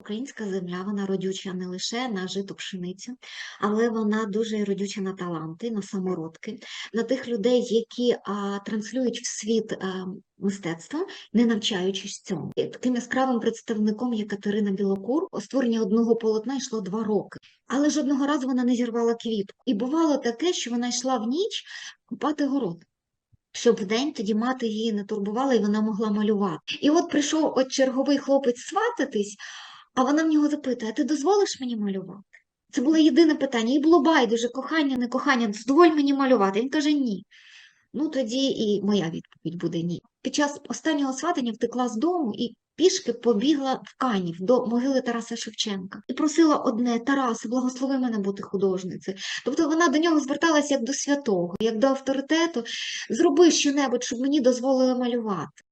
Українська земля, вона родюча не лише на житу пшеницю, але вона дуже родюча на таланти, на самородки, на тих людей, які а, транслюють в світ а, мистецтво, не навчаючись цьому. І таким яскравим представником є Катерина Білокур. Створення одного полотна йшло два роки, але жодного разу вона не зірвала квітку. І бувало таке, що вона йшла в ніч купати город. Щоб вдень тоді мати її не турбувала і вона могла малювати. І от прийшов от черговий хлопець свататись, а вона в нього запитує: а ти дозволиш мені малювати? Це було єдине питання. Їй було байдуже, кохання, не кохання, дозволь мені малювати. Він каже ні. Ну тоді і моя відповідь буде ні. Під час останнього сватання втекла з дому і пішки побігла в Канів до могили Тараса Шевченка і просила одне Тарасе, благослови мене бути художницею. Тобто вона до нього зверталася як до святого, як до авторитету. Зроби щонебудь, щоб мені дозволили малювати.